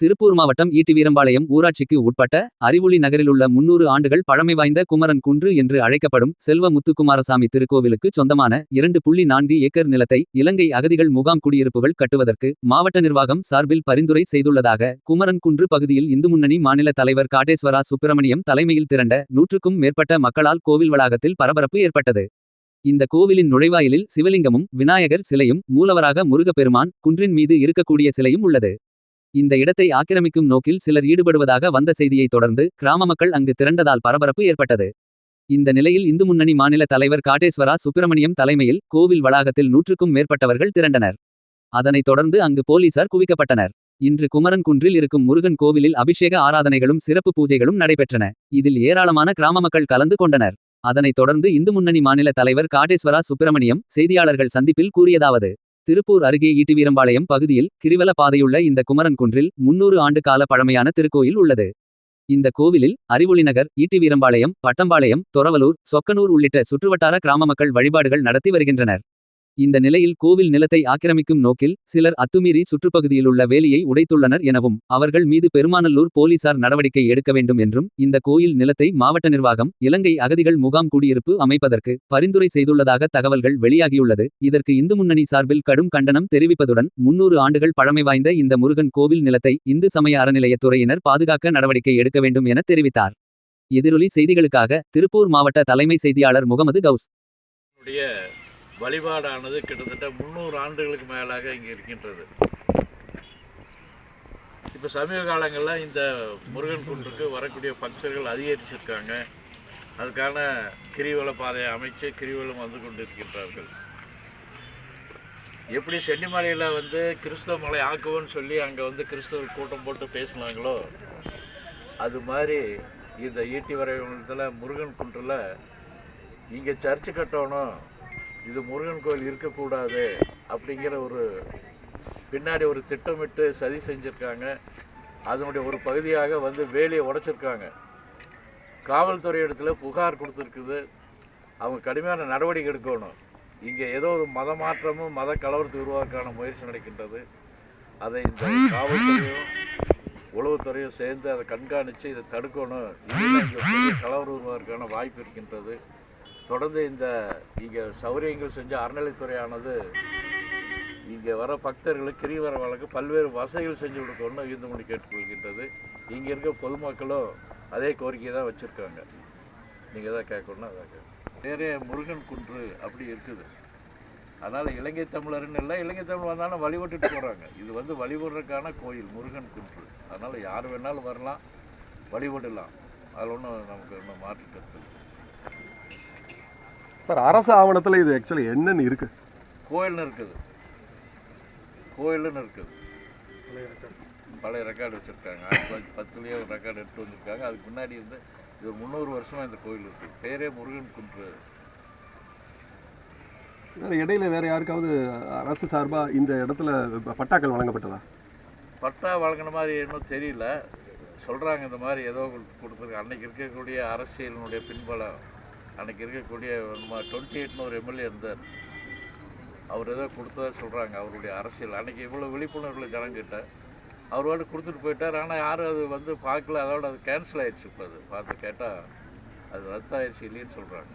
திருப்பூர் மாவட்டம் ஈட்டிவீரம்பாளையம் ஊராட்சிக்கு உட்பட்ட அறிவுளி நகரிலுள்ள முன்னூறு ஆண்டுகள் பழமை வாய்ந்த குமரன் குன்று என்று அழைக்கப்படும் செல்வ முத்துக்குமாரசாமி திருக்கோவிலுக்கு சொந்தமான இரண்டு புள்ளி நான்கு ஏக்கர் நிலத்தை இலங்கை அகதிகள் முகாம் குடியிருப்புகள் கட்டுவதற்கு மாவட்ட நிர்வாகம் சார்பில் பரிந்துரை செய்துள்ளதாக குமரன் குன்று பகுதியில் இந்து முன்னணி மாநில தலைவர் காட்டேஸ்வரா சுப்பிரமணியம் தலைமையில் திரண்ட நூற்றுக்கும் மேற்பட்ட மக்களால் கோவில் வளாகத்தில் பரபரப்பு ஏற்பட்டது. இந்த கோவிலின் நுழைவாயிலில் சிவலிங்கமும் விநாயகர் சிலையும் மூலவராக முருகப்பெருமான் குன்றின் மீது இருக்கக்கூடிய சிலையும் உள்ளது. இந்த இடத்தை ஆக்கிரமிக்கும் நோக்கில் சிலர் ஈடுபடுவதாக வந்த செய்தியைத் தொடர்ந்து கிராம மக்கள் அங்கு திரண்டதால் பரபரப்பு ஏற்பட்டது. இந்த நிலையில் இந்து முன்னணி மாநில தலைவர் காட்டேஸ்வரா சுப்பிரமணியம் தலைமையில் கோவில் வளாகத்தில் நூற்றுக்கும் மேற்பட்டவர்கள் திரண்டனர். அதனைத் தொடர்ந்து அங்கு போலீசார் குவிக்கப்பட்டனர். இன்று குமரன் குன்றில் இருக்கும் முருகன் கோவிலில் அபிஷேக ஆராதனைகளும் சிறப்பு பூஜைகளும் நடைபெற்றன. இதில் ஏராளமான கிராம மக்கள் கலந்து கொண்டனர். அதனைத் தொடர்ந்து இந்து முன்னணி மாநில தலைவர் காட்டேஸ்வரா சுப்பிரமணியம் செய்தியாளர்கள் சந்திப்பில் கூறியதாவது திருப்பூர் அருகே ஈட்டிவீரம்பாளையம் பகுதியில் கிரிவல பாதையுள்ள இந்த குமரன் குன்றில் முன்னூறு ஆண்டு கால பழமையான திருக்கோயில் உள்ளது. இந்த கோவிலில் அறிவொளிநகர் ஈட்டிவீரம்பாளையம் பட்டம்பாளையம் தொரவலூர் சொக்கனூர் உள்ளிட்ட சுற்றுவட்டார கிராம மக்கள் வழிபாடுகள் நடத்தி வருகின்றனர். இந்த நிலையில் கோவில் நிலத்தை ஆக்கிரமிக்கும் நோக்கில் சிலர் அத்துமீறி சுற்றுப்பகுதியில் உள்ள வேலியை உடைத்துள்ளனர் எனவும் அவர்கள் மீது பெருமாநல்லூர் போலீசார் நடவடிக்கை எடுக்க வேண்டும் என்றும் இந்த கோயில் நிலத்தை மாவட்ட நிர்வாகம் இலங்கை அகதிகள் முகாம் குடியிருப்பு அமைப்பதற்கு பரிந்துரை செய்துள்ளதாக தகவல்கள் வெளியாகியுள்ளது. இதற்கு இந்து முன்னணி சார்பில் கடும் கண்டனம் தெரிவிப்பதுடன் முன்னூறு ஆண்டுகள் பழமை வாய்ந்த இந்த முருகன் கோவில் நிலத்தை இந்து சமய அறநிலையத்துறையினர் பாதுகாக்க நடவடிக்கை எடுக்க வேண்டும் என தெரிவித்தார். எதிரொலி செய்திகளுக்காக திருப்பூர் மாவட்ட தலைமை செய்தியாளர் முகமது கவுஸ். வழிபாடானது கிட்டத்தட்ட முந்நூறு ஆண்டுகளுக்கு மேலாக இங்கே இருக்கின்றது. இப்போ சமீப காலங்களில் இந்த முருகன் குன்றுக்கு வரக்கூடிய பக்தர்கள் அதிகரிச்சிருக்காங்க. அதுக்கான கிரிவல பாதையை அமைச்சு கிரிவலம் வந்து கொண்டு இருக்கின்றார்கள் எப்படி சென்னிமலையில் வந்து கிறிஸ்தவ மலை ஆக்குவோன்னு சொல்லி அங்கே வந்து கிறிஸ்தவர் கூட்டம் போட்டு பேசினாங்களோ அது மாதிரி இந்த ஈட்டி வரைவனத்தில் முருகன் குன்றில் இங்கே சர்ச்சு கட்டணும் இது முருகன் கோயில் இருக்கக்கூடாது அப்படிங்கிற ஒரு பின்னாடி ஒரு திட்டமிட்டு சதி செஞ்சுருக்காங்க. அதனுடைய ஒரு பகுதியாக வந்து வேலியை உடைச்சிருக்காங்க. காவல்துறை இடத்துல புகார் கொடுத்துருக்குது. அவங்க கடுமையான நடவடிக்கை எடுக்கணும். இங்கே ஏதோ ஒரு மத மாற்றமும் மத கலவரத்தை உருவாக்கான முயற்சி நடக்கின்றது. அதை இந்த காவல்துறையும் உளவுத்துறையும் சேர்ந்து அதை கண்காணித்து இதை தடுக்கணும். கலவரம் உருவாக்கான வாய்ப்பு இருக்கின்றது. தொடர்ந்து இந்த இங்கே சௌரியங்கள் செஞ்ச அறநிலைத்துறையானது இங்கே வர பக்தர்களுக்கு கிரிவர வழக்கு பல்வேறு வசதிகள் செஞ்சு கொடுக்கணும்னு இந்து மணி கேட்டுக்கொள்கின்றது. இங்கே இருக்க பொதுமக்களும் அதே கோரிக்கை தான் வச்சுருக்காங்க. நீங்கள் தான் கேட்கணும்னா அதான் கேட்கணும். நிறைய முருகன் குன்று அப்படி இருக்குது. அதனால் இலங்கை தமிழர்னு இல்லை இலங்கை தமிழ் வந்தாலும் வழிபட்டுட்டு போகிறாங்க இது வந்து வழிபடுறதுக்கான கோயில் முருகன் குன்று. அதனால் யார் வேணாலும் வரலாம் வழிபடலாம். அதில் ஒன்றும் நமக்கு ஒன்றும் மாற்று கருத்து சார் அரசு ஆவணத்தில் இது ஆக்சுவலி என்னன்னு இருக்கு. கோயில்னு இருக்குது. கோயில்னு இருக்குது. பழைய ரெக்கார்டு வச்சுருக்காங்க. ஆயிரத்தி தொள்ளாயிரத்தி பத்துலேயே ஒரு ரெக்கார்டு எடுத்து வந்திருக்காங்க அதுக்கு முன்னாடி இருந்து இது ஒரு முந்நூறு வருஷமாக இந்த கோயில் இருக்குது பேரே முருகன் குன்று இடையில வேற யாருக்காவது அரசு சார்பா இந்த இடத்துல பட்டாக்கள் வழங்கப்பட்டதா? பட்டா வழங்கின மாதிரி இன்னும் தெரியல. சொல்கிறாங்க இந்த மாதிரி ஏதோ கொடுத்துருக்கு அன்னைக்கு இருக்கக்கூடிய அரசியலினுடைய பின்பலம். அன்றைக்கி இருக்கக்கூடிய டுவெண்ட்டி எயிட்னு ஒரு எம்எல்ஏ இருந்தார். அவர் ஏதோ கொடுத்ததா சொல்கிறாங்க அவருடைய அரசியல். அன்றைக்கி இவ்வளோ விழிப்புணர்வு ஜனங்கிட்ட அவர் வாட்டு கொடுத்துட்டு போயிட்டார். ஆனால் யாரும் அது வந்து பார்க்கல. அதோட அது கேன்சல் ஆயிடுச்சு இப்போ அது. பார்த்து கேட்டால் அது ரத்தாயிருச்சு இல்லைன்னு சொல்கிறாங்க